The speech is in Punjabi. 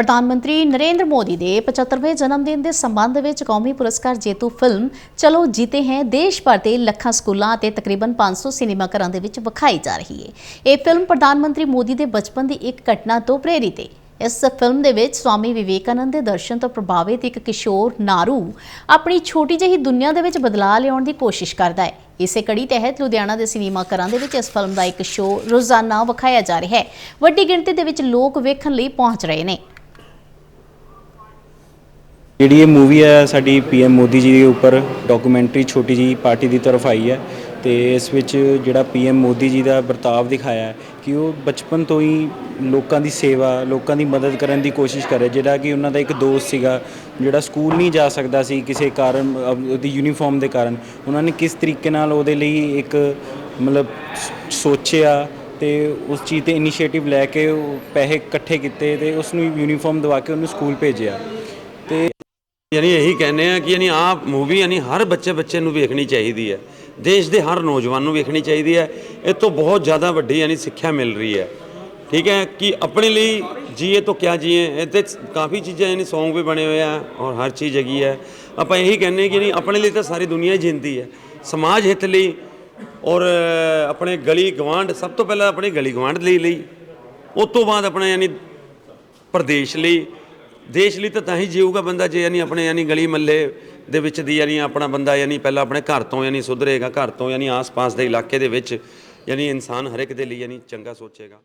ਪ੍ਰਧਾਨ ਮੰਤਰੀ ਨਰਿੰਦਰ ਮੋਦੀ ਦੇ 75ਵੇਂ ਜਨਮ ਦਿਨ ਦੇ ਸੰਬੰਧ ਵਿੱਚ ਕੌਮੀ ਪੁਰਸਕਾਰ ਜੇਤੂ ਫਿਲਮ ਚਲੋ ਜੀਤੇ ਹੈ, ਦੇਸ਼ ਭਰ ਦੇ ਲੱਖਾਂ ਸਕੂਲਾਂ ਅਤੇ ਤਕਰੀਬਨ 500 ਸਿਨੇਮਾ ਘਰਾਂ ਦੇ ਵਿੱਚ ਵਿਖਾਈ ਜਾ ਰਹੀ ਹੈ ਇਹ ਫਿਲਮ ਪ੍ਰਧਾਨ ਮੰਤਰੀ ਮੋਦੀ ਦੇ ਬਚਪਨ ਦੀ ਇੱਕ ਘਟਨਾ ਤੋਂ ਪ੍ਰੇਰਿਤ ਹੈ ਇਸ ਫਿਲਮ ਦੇ ਵਿੱਚ ਸਵਾਮੀ ਵਿਵੇਕਾਨੰਦ ਦੇ ਦਰਸ਼ਨ ਤੋਂ ਪ੍ਰਭਾਵਿਤ ਇੱਕ ਕਿਸ਼ੋਰ ਨਾਰੂ ਆਪਣੀ ਛੋਟੀ ਜਿਹੀ ਦੁਨੀਆ ਦੇ ਵਿੱਚ ਬਦਲਾਅ ਲਿਆਉਣ ਦੀ ਕੋਸ਼ਿਸ਼ ਕਰਦਾ ਹੈ ਇਸੇ ਕੜੀ ਤਹਿਤ ਲੁਧਿਆਣਾ ਦੇ ਸਿਨੇਮਾ ਘਰਾਂ ਦੇ ਵਿੱਚ ਇਸ ਫਿਲਮ ਦਾ ਇੱਕ ਸ਼ੋਅ ਰੋਜ਼ਾਨਾ ਵਿਖਾਇਆ ਜਾ ਰਿਹਾ ਹੈ ਵੱਡੀ ਗਿਣਤੀ ਦੇ ਵਿੱਚ ਲੋਕ ਵੇਖਣ ਲਈ ਪਹੁੰਚ ਰਹੇ ਨੇ। ਜਿਹੜੀ ਇਹ ਮੂਵੀ ਹੈ, ਸਾਡੀ ਪੀਐਮ ਮੋਦੀ ਜੀ ਦੇ ਉੱਪਰ ਡਾਕੂਮੈਂਟਰੀ ਛੋਟੀ ਜੀ ਪਾਰਟੀ ਦੀ ਤਰਫ ਆਈ ਹੈ ਤੇ ਇਸ ਵਿੱਚ ਜਿਹੜਾ ਪੀਐਮ ਮੋਦੀ ਜੀ ਦਾ ਵਰਤਾਵ ਦਿਖਾਇਆ ਹੈ ਕਿ ਉਹ ਬਚਪਨ ਤੋਂ ਹੀ ਲੋਕਾਂ ਦੀ ਸੇਵਾ, ਲੋਕਾਂ ਦੀ ਮਦਦ ਕਰਨ ਦੀ ਕੋਸ਼ਿਸ਼ ਕਰੇ ਜਿਹੜਾ ਕਿ ਉਹਨਾਂ ਦਾ ਇੱਕ ਦੋਸਤ ਸੀਗਾ, ਜਿਹੜਾ ਸਕੂਲ ਨਹੀਂ ਜਾ ਸਕਦਾ ਸੀ ਕਿਸੇ ਕਾਰਨ ਉਹਦੀ ਯੂਨੀਫਾਰਮ ਦੇ ਕਾਰਨ। ਉਹਨਾਂ ਨੇ ਕਿਸ ਤਰੀਕੇ ਨਾਲ ਉਹਦੇ ਲਈ ਇੱਕ ਮਤਲਬ ਸੋਚਿਆ ਤੇ ਉਸ ਚੀਜ਼ ਤੇ ਇਨੀਸ਼ੀਏਟਿਵ ਲੈ ਕੇ ਪੈਸੇ ਇਕੱਠੇ ਕੀਤੇ ਤੇ ਉਸ ਨੂੰ ਯੂਨੀਫਾਰਮ ਦਵਾ ਕੇ ਉਹਨੂੰ ਸਕੂਲ ਭੇਜਿਆ। ਯਾਨੀ ਇਹੀ ਕਹਿੰਦੇ ਆ ਕਿ ਯਾਨੀ ਆਹ ਮੂਵੀ ਯਾਨੀ ਹਰ ਬੱਚੇ ਬੱਚੇ ਨੂੰ ਵੇਖਣੀ ਚਾਹੀਦੀ ਹੈ। ਦੇਸ਼ ਦੇ ਹਰ ਨੌਜਵਾਨ ਨੂੰ ਵੇਖਣੀ ਚਾਹੀਦੀ ਹੈ। ਇਹ ਤੋਂ ਬਹੁਤ ਜ਼ਿਆਦਾ ਵੱਡੀ ਯਾਨੀ ਸਿੱਖਿਆ ਮਿਲ ਰਹੀ ਹੈ। ਠੀਕ ਹੈ ਕਿ ਆਪਣੇ ਲਈ ਜੀਏ ਤੋਂ ਕਿਆ ਜੀਏ ਇਹਦੇ 'ਚ ਕਾਫੀ ਚੀਜ਼ਾਂ ਯਾਨੀ ਸੌਂਗ ਵੀ ਬਣੇ ਹੋਏ ਆ ਔਰ ਹਰ ਚੀਜ਼ ਹੈਗੀ ਹੈ। ਆਪਾਂ ਇਹੀ ਕਹਿੰਦੇ ਕਿ ਯਾਨੀ ਆਪਣੇ ਲਈ ਤਾਂ ਸਾਰੀ ਦੁਨੀਆ ਹੀ ਜਿੰਦੀ ਹੈ। ਸਮਾਜ ਹਿੱਤ ਲਈ ਔਰ ਆਪਣੇ ਗਲੀ ਗਵਾਂਢ ਸਭ ਤੋਂ ਪਹਿਲਾਂ ਆਪਣੇ ਗਲੀ ਗਵਾਂਢ ਲਈ ਲਈ। ਉਸ ਤੋਂ ਬਾਅਦ ਆਪਣਾ ਯਾਨੀ ਪ੍ਰਦੇਸ਼ ਲਈ ਦੇਸ਼ ਲਈ ਤਾਂ ਤਾਂ ਹੀ ਜੀਊਗਾ ਬੰਦਾ ਜੇ ਯਾਨੀ ਆਪਣੇ ਯਾਨੀ ਗਲੀ ਮੱਲੇ ਦੇ ਵਿੱਚ ਦੀ ਯਾਨੀ ਆਪਣਾ ਬੰਦਾ ਯਾਨੀ ਪਹਿਲਾਂ ਆਪਣੇ ਘਰ ਤੋਂ ਯਾਨੀ ਸੁਧਰੇਗਾ, ਘਰ ਤੋਂ ਯਾਨੀ ਆਸ-ਪਾਸ ਦੇ ਇਲਾਕੇ ਦੇ ਵਿੱਚ ਯਾਨੀ ਇਨਸਾਨ ਹਰ ਇੱਕ ਦੇ ਲਈ ਯਾਨੀ ਚੰਗਾ ਸੋਚੇਗਾ।